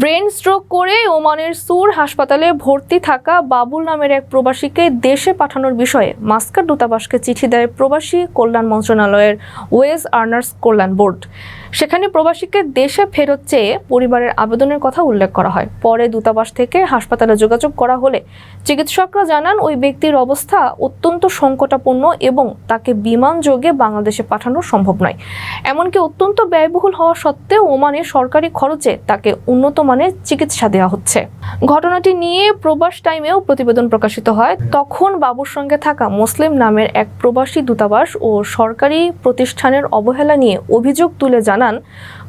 Brain stroke করে ওমানের সুর হাসপাতালে ভর্তি থাকা বাবুল নামের এক প্রবাসীকে দেশে পাঠানোর বিষয়ে মাস্কার দূতাবাসকে চিঠি দেয় প্রবাসী কল্যাণ মন্ত্রণালয়ের ওয়েজ আর্নার্স কল্যাণ বোর্ড। সেখানে প্রবাসীকে দেশে ফেরত চেয়ে পরিবারের আবেদনের কথা উল্লেখ করা হয়। পরে দূতাবাস থেকে হাসপাতালে যোগাযোগ করা হলে চিকিৎসকরা জানান, ওই ব্যক্তির অবস্থা অত্যন্ত সংকটাপূর্ণ এবং তাকে বিমান যোগে বাংলাদেশে পাঠানো সম্ভব নয়। এমনকি অত্যন্ত ব্যয়বহুল হওয়া সত্ত্বেও ওমানে সরকারি খরচে তাকে উন্নত মানের চিকিৎসা দেওয়া হচ্ছে। ঘটনাটি নিয়ে প্রবাস টাইমেও প্রতিবেদন প্রকাশিত হয়। তখন বাবুর সঙ্গে থাকা মুসলিম নামের এক প্রবাসী দূতাবাস ও সরকারি প্রতিষ্ঠানের অবহেলা নিয়ে অভিযোগ তুলে জানান,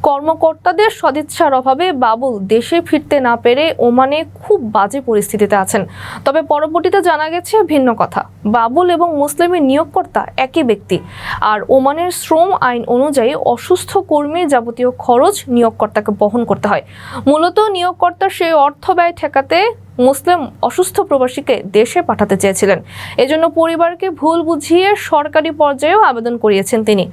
কর্মকর্তাদের সদিচ্ছার অভাবে বাবুল দেশে ফিরতে না পেরে ওমানে খুব বাজে পরিস্থিতিতে আছেন। তবে পরবর্তীতে জানা গেছে ভিন্ন কথা। বাবুল এবং মুসলিমের নিয়োগকর্তা একই ব্যক্তি। আর ওমানের শ্রম আইন অনুযায়ী অসুস্থ কর্মীর যাবতীয় খরচ নিয়োগকর্তাকে বহন করতে হয়। মূলত নিয়োগকর্তা সেই অর্থ ব্যয় ঠেকাতে মুসলিম অসুস্থ প্রবাসীকে দেশে পাঠাতে চেয়েছিলেন। এজন্য পরিবারকে ভুল বুঝিয়ে সরকারি পর্যায়েও আবেদন করিয়েছেন তিনি।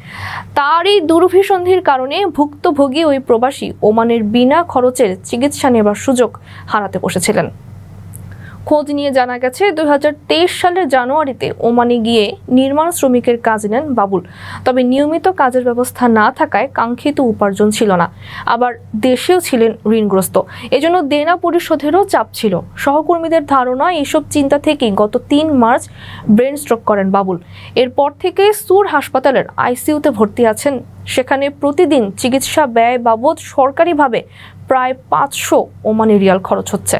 তারই দুর্ভিসন্ধির কারণে ভুক্তভোগী ওই প্রবাসী ওমানের বিনা খরচের চিকিৎসা নেবার সুযোগ হারাতে বসেছিলেন। খোঁজ নিয়ে জানা গেছে দু হাজার তেইশ সালের জানুয়ারিতে ওমানে গিয়ে নির্মাণ শ্রমিকের কাজ নেন বাবুল। তবে নিয়মিত কাজের ব্যবস্থা না থাকায় কাঙ্ক্ষিত উপার্জন ছিল না। আবার দেশেও ছিলেন ঋণগ্রস্ত। এজন্য দেনা পরিশোধেরও চাপ ছিল। সহকর্মীদের ধারণা এইসব চিন্তা থেকেই গত তিন মার্চ ব্রেন স্ট্রোক করেন বাবুল। এরপর থেকে সুর হাসপাতালের আইসিইউতে ভর্তি আছেন। সেখানে প্রতিদিন চিকিৎসা ব্যয় বাবদ সরকারিভাবে প্রায় পাঁচশো ওমানি রিয়াল খরচ হচ্ছে।